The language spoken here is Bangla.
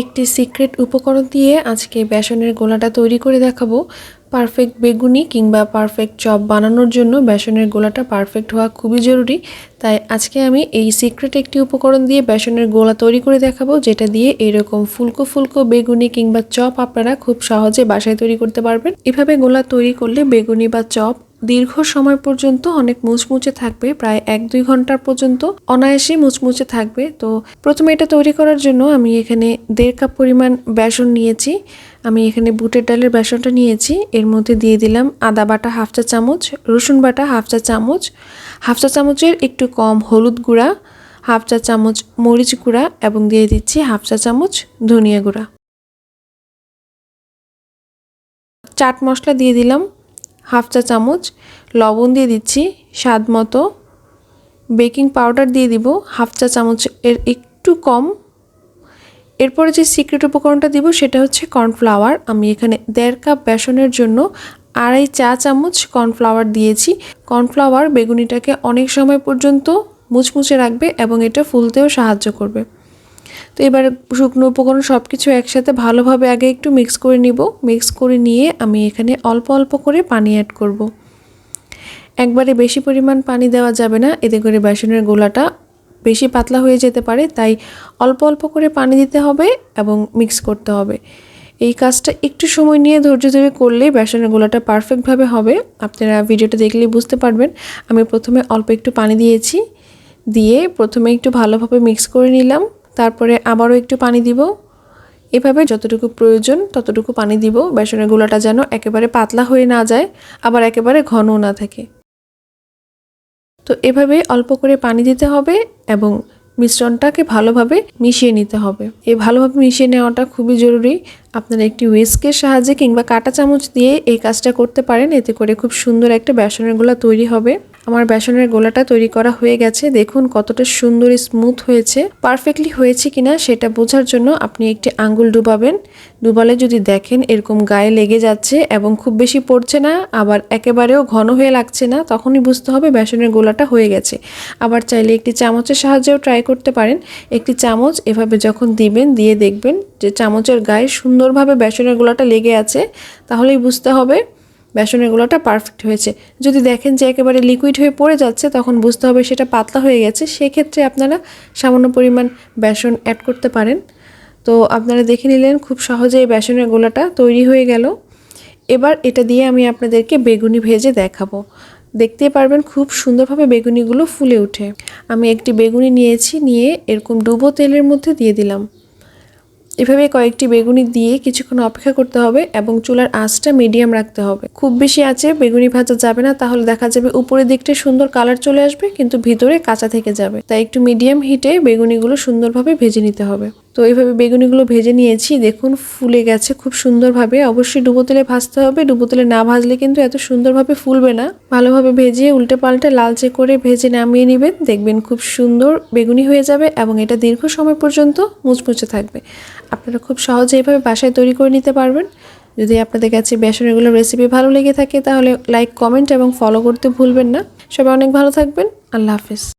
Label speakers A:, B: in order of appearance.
A: একটি সিক্রেট উপকরণ দিয়ে আজকে বেসনের গোলাটা তৈরি করে দেখাবো। পারফেক্ট বেগুনি কিংবা পারফেক্ট চপ বানানোর জন্য বেসনের গোলাটা পারফেক্ট হওয়া খুবই জরুরি। তাই আজকে আমি এই সিক্রেট একটি উপকরণ দিয়ে বেসনের গোলা তৈরি করে দেখাবো, যেটা দিয়ে এরকম ফুলকো ফুলকো বেগুনি কিংবা চপ আপনারা খুব সহজে বাসায় তৈরি করতে পারবেন। এভাবে গোলা তৈরি করলে বেগুনি বা চপ দীর্ঘ সময় পর্যন্ত অনেক মুচমুচে থাকবে, প্রায় এক দুই ঘণ্টার পর্যন্ত অনায়াসে মুচমুচে থাকবে। তো প্রথমে এটা তৈরি করার জন্য আমি এখানে দেড় কাপ পরিমাণ বেসন নিয়েছি। আমি এখানে বুটের ডালের বেসনটা নিয়েছি। এর মধ্যে দিয়ে দিলাম আদা বাটা হাফ চা চামচ, রসুন বাটা হাফ চা চামচ, হাফ চা চামচের একটু কম হলুদ গুঁড়া, হাফ চা চামচ মরিচ গুঁড়া এবং দিয়ে দিচ্ছি হাফ চা চামচ ধনিয়া গুঁড়া। চাট মশলা দিয়ে দিলাম হাফ চা চামচ লবণ দিয়ে দিচ্ছি স্বাদ মতো। বেকিং পাউডার দিয়ে দিব হাফ চা চামচ এর একটু কম। এরপরে যে সিক্রেট উপকরণটা দিব সেটা হচ্ছে কর্নফ্লাওয়ার। আমি এখানে দেড় কাপ বেসনের জন্য আড়াই চা চামচ কর্নফ্লাওয়ার দিয়েছি। কর্নফ্লাওয়ার বেগুনিটাকে অনেক সময় পর্যন্ত মুচমুচে রাখবে এবং এটা ফুলতেও সাহায্য করবে। তো এবার শুকনো উপকরণ সব কিছু একসাথে ভালোভাবে আগে একটু মিক্স করে নিব। মিক্স করে নিয়ে আমি এখানে অল্প অল্প করে পানি অ্যাড করব। একবারে বেশি পরিমাণ পানি দেওয়া যাবে না, এতে করে বেসনের গোলাটা বেশি পাতলা হয়ে যেতে পারে, তাই অল্প অল্প করে পানি দিতে হবে এবং মিক্স করতে হবে। এই কাজটা একটু সময় নিয়ে ধৈর্য ধরে করলে বেসনের গোলাটা পারফেক্টভাবে হবে। আপনারা ভিডিওটা দেখলেই বুঝতে পারবেন, আমি প্রথমে অল্প একটু পানি দিয়েছি, দিয়ে প্রথমে একটু ভালোভাবে মিক্স করে নিলাম। তারপরে আবারও একটু পানি দিব। এভাবে যতটুকু প্রয়োজন ততটুকু পানি দিব। বেসনের গুঁড়াটা যেন একেবারে পাতলা হয়ে না যায়, আবার একেবারে ঘনও না থাকে। তো এভাবে অল্প করে পানি দিতে হবে এবং মিশ্রণটাকে ভালোভাবে মিশিয়ে নিতে হবে। এই ভালোভাবে মিশিয়ে নেওয়াটা খুবই জরুরি। আপনারা একটি উইস্কের সাহায্যে কিংবা কাঁটা চামচ দিয়ে এই কাজটা করতে পারেন। এতে করে খুব সুন্দর একটা বেসনের গোলা তৈরি হবে। আমার বেসনের গোলাটা তৈরি করা হয়ে গেছে। দেখুন কতটা সুন্দর স্মুথ হয়েছে। পারফেক্টলি হয়েছে কিনা সেটা বোঝার জন্য আপনি একটি আঙ্গুল ডুবাবেন। ডুবালে যদি দেখেন এরকম গায়ে লেগে যাচ্ছে এবং খুব বেশি পড়ছে না, আবার একেবারেও ঘন হয়ে লাগছে না, তখনই বুঝতে হবে বেসনের গোলাটা হয়ে গেছে। আবার চাইলে একটি চামচের সাহায্যেও ট্রাই করতে পারেন। একটি চামচ এভাবে যখন দিবেন, দিয়ে দেখবেন যে চামচের গায়ে সুন্দরভাবে বেসনের গোলাটা লেগে আছে। তাহলেই বুঝতে হবে বেসনের গোলাটা পারফেক্ট হয়েছে। যদি দেখেন যে একেবারে লিকুইড হয়ে পড়ে যাচ্ছে, তখন বুঝতে হবে সেটা পাতলা হয়ে গেছে। সেক্ষেত্রে আপনারা সামান্য পরিমাণ বেসন অ্যাড করতে পারেন। তো আপনারা দেখে নিলেন খুব সহজে এই বেসনের গোলাটা তৈরি হয়ে গেল। এবার এটা দিয়ে আমি আপনাদেরকে বেগুনি ভেজে দেখাবো। দেখতে পারবেন খুব সুন্দরভাবে বেগুনিগুলো ফুলে ওঠে আমি একটি বেগুনি নিয়েছি, নিয়ে এরকম ডুবো তেলের মধ্যে দিয়ে দিলাম। এভাবে কয়েকটি বেগুনি দিয়ে কিছুক্ষণ অপেক্ষা করতে হবে এবং চুলার আঁচটা মিডিয়াম রাখতে হবে। খুব বেশি আছে বেগুনি ভাজা যাবে না, তাহলে দেখা যাবে উপরের দিকটা সুন্দর কালার চলে আসবে, কিন্তু ভিতরে কাঁচা থেকে যাবে। তাই একটু মিডিয়াম হিটে বেগুনিগুলো সুন্দরভাবে ভেজে নিতে হবে। তো এইভাবে বেগুনিগুলো ভেজে নিয়েছি। দেখুন, ফুলে গেছে খুব সুন্দরভাবে। অবশ্যই ডুবো তেলে ভাজতে হবে। ডুবো তেলে না ভাজলে কিন্তু এত সুন্দরভাবে ফুলবে না। ভালোভাবে ভেজে উল্টে পাল্টে লালচে করে ভেজে নামিয়ে নেবেন। দেখবেন খুব সুন্দর বেগুনি হয়ে যাবে এবং এটা দীর্ঘ সময় পর্যন্ত মুচমুচে থাকবে। আপনারা খুব সহজে এইভাবে বাসায় তৈরি করে নিতে পারবেন। যদি আপনাদের কাছে বেসন এগুলো রেসিপি ভালো লেগে থাকে, তাহলে লাইক কমেন্ট এবং ফলো করতে ভুলবেন না। সবাই অনেক ভালো থাকবেন। আল্লাহ হাফিজ।